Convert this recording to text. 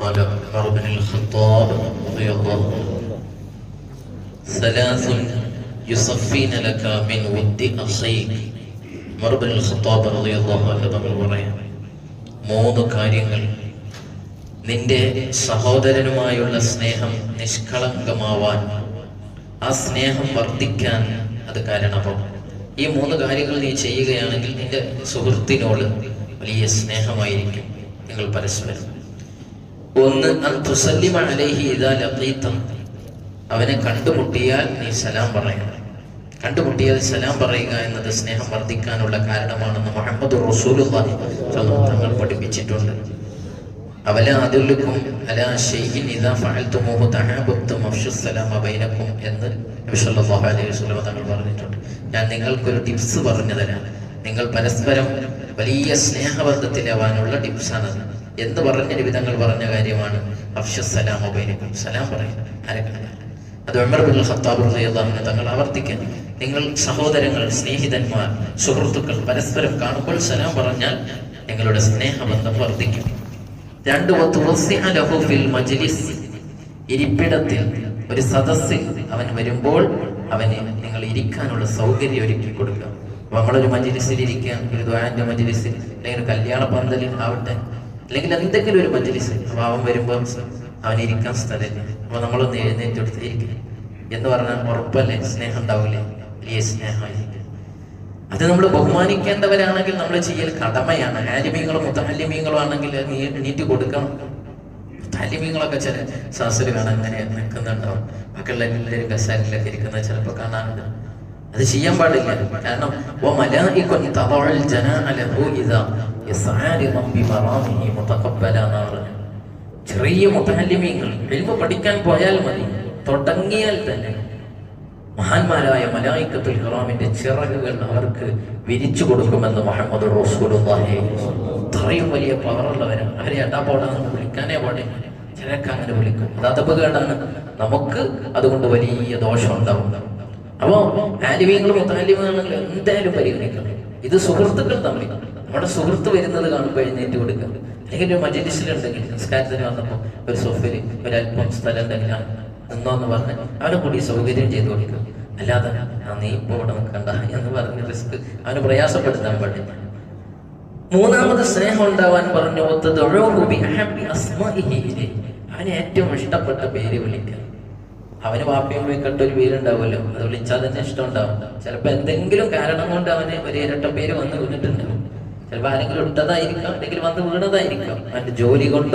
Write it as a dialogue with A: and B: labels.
A: قال عمر بن الخطاب رضي الله عنه ثلاث يصفين لك من ود أخيك Umar bin Khattab റളിയല്ലാഹു അൻഹു തങ്ങൾ പറയാം മൂന്ന് കാര്യങ്ങൾ നിന്റെ സഹോദരനുമായുള്ള സ്നേഹം നിഷ്കളങ്കമാവാൻ ആ സ്നേഹം വർദ്ധിക്കാൻ അത് കാരണമാവും ഈ മൂന്ന് കാര്യങ്ങൾ നീ ചെയ്യുകയാണെങ്കിൽ നിന്റെ സുഹൃത്തിനോട് വലിയ സ്നേഹമായിരിക്കും നിങ്ങൾ പരസ്പരം ഒന്ന് തുസല്ലിമ അലൈഹി ഇദാ ലഖീത. അവനെ കണ്ടുമുട്ടിയാൽ നീ സലാം പറയണം കണ്ടുമുട്ടിയാൽ സലാം പറയുക എന്നത് സ്നേഹം വർദ്ധിക്കാനുള്ള കാരണമാണെന്ന് മുഹമ്മദ് റസൂലുള്ളാഹി തങ്ങൾ പഠിപ്പിച്ചിട്ടുണ്ട്. അവല അതുല്ലുക്കും അലാ ഷൈഇൻ ഇദാ ഫഅൽതുമൂഹു തഹാബബ്തും അഫ്ശുസ് സലാമ ബൈനക്കും എന്ന് സല്ലല്ലാഹു അലൈഹി വസല്ലം തങ്ങൾ പറഞ്ഞിട്ടുണ്ട്. ഞാൻ നിങ്ങൾക്കൊരു ടിപ്സ് പറഞ്ഞു തരാം. നിങ്ങൾ പരസ്പരം വലിയ സ്നേഹബന്ധത്തിലാവാനുള്ള ടിപ്സാണത്. എന്ന് പറഞ്ഞ വിധങ്ങൾ പറഞ്ഞ കാര്യമാണ് സലാം പറയും. അത് ബിൻ ഖത്താബ് റളിയല്ലാഹു തങ്ങൾ ആവർത്തിക്കാൻ. നിങ്ങൾ സഹോദരങ്ങൾ സ്നേഹിതന്മാർ സുഹൃത്തുക്കൾ പരസ്പരം കാണുമ്പോൾ സലാം പറഞ്ഞാൽ നിങ്ങളുടെ സ്നേഹബന്ധം വർദ്ധിക്കും. രണ്ട് മജ്ലിസ്. ഇരിപ്പിടത്തിൽ ഒരു സദസ്സിൽ അവൻ വരുമ്പോൾ അവന് നിങ്ങൾ ഇരിക്കാനുള്ള സൗകര്യം ഒരുക്കി കൊടുക്കുക നമ്മളൊരു മജ്ലിസിൽ ഇരിക്കുക ഒരു ദ്വാരന്റെ മജ്ലിസിൽ അല്ലെങ്കിൽ കല്യാണ പന്തലിൽ ആവട്ടെ. അല്ലെങ്കിൽ എന്തെങ്കിലും ഒരു മജ്ലിസ്. അവൻ വരുമ്പോൾ അവൻ ഇരിക്കാൻ സ്ഥലം അപ്പൊ നമ്മളൊന്ന് എഴുന്നേറ്റ് എന്ന് പറഞ്ഞാൽ ഉറപ്പല്ലേ? സ്നേഹം ഉണ്ടാവില്ലേ വലിയ സ്നേഹമായിരിക്കും. അത് നമ്മൾ ബഹുമാനിക്കേണ്ടവരാണെങ്കിൽ നമ്മൾ ചെയ്യൽ കടമയാണ്. ആലിമീങ്ങളും മുത്താലിമീങ്ങളും ആണെങ്കിൽ എണീറ്റ് കൊടുക്കണം. മുത്താലിമീങ്ങളൊക്കെ ചില സാസര് കാണാൻ അങ്ങനെ നിൽക്കുന്നുണ്ടാവും. മക്കളുടെ എല്ലാവരും കസാരിലൊക്കെ ഇരിക്കുന്ന ചിലപ്പോൾ കാണാനുണ്ട് അത് ചെയ്യാൻ പാടില്ല. കാരണം ഓ മലയാളിക്കൊന്ന് തവൾ ജന അല്ല ഓ ഇതാ ചെറിയ മുത്തഹല്യമീങ്ങൾ എൽമ പഠിക്കാൻ പോയാൽ മതി തുടങ്ങിയാൽ തന്നെ. മഹാന്മാരായ മലായിക്കത്തുൽ ഹറാമിന്റെ ചിറകുകൾ അവർക്ക് വിരിച്ചു കൊടുക്കുമെന്ന് മുഹമ്മദ് റസൂലുള്ളാഹി അത്രയും വലിയ പവറുള്ളവരാണ് അവരെ എടാ പോടാന്ന് വിളിക്കാനേ പാടില്ല ചിലക്ക് അങ്ങനെ വിളിക്കും. അത് അതപകേടാണ് നമുക്ക് അതുകൊണ്ട് വലിയ ദോഷം ഉണ്ടാവും. അപ്പോ ആലിമീങ്ങളും മുത്താലിമീങ്ങളും എന്തായാലും പരിഗണിക്കണം. ഇത് സുഹൃത്തുക്കൾ തമ്മിൽ. നമ്മുടെ സുഹൃത്ത് വരുന്നത് കാണുമ്പോൾ എഴുന്നേറ്റ് കൊടുക്കുക. അല്ലെങ്കിൽ ഒരു മജലിസിലുണ്ടെങ്കിൽ നിസ്കാരത്തിന് വന്നപ്പോൾ ഒരു സോഫയിൽ ഒരല്പം സ്ഥലം ഉണ്ടെങ്കിൽ നിന്നോന്ന് പറഞ്ഞ് അവനെ കൂടി സൗകര്യം ചെയ്തു കൊടുക്കുക. അല്ലാതെ ആ നീ ഇപ്പോൾ ഇവിടെ നിൽക്കണ്ട എന്ന് പറഞ്ഞ് റിസ്ക് അവന് പ്രയാസപ്പെടുത്താൻ പാടില്ല. മൂന്നാമത് സ്നേഹം ഉണ്ടാവാൻ പറഞ്ഞു. അവന് ഏറ്റവും ഇഷ്ടപ്പെട്ട പേര് വിളിക്കുക. അവന് വാപ്പയും വിളിക്കട്ട ഒരു പേരുണ്ടാവുമല്ലോ. അത് വിളിച്ചാൽ തന്നെ ഇഷ്ടം ഉണ്ടാവും. ചിലപ്പോ എന്തെങ്കിലും കാരണം കൊണ്ട് അവന് ഒരു ഇരട്ട പേര് വന്ന് വീണിട്ടുണ്ടാവും ചിലപ്പോ ആരെങ്കിലും ഇട്ടതായിരിക്കാം അല്ലെങ്കിൽ വന്ന് വീണതായിരിക്കാം. അവന്റെ ജോലി കൊണ്ട്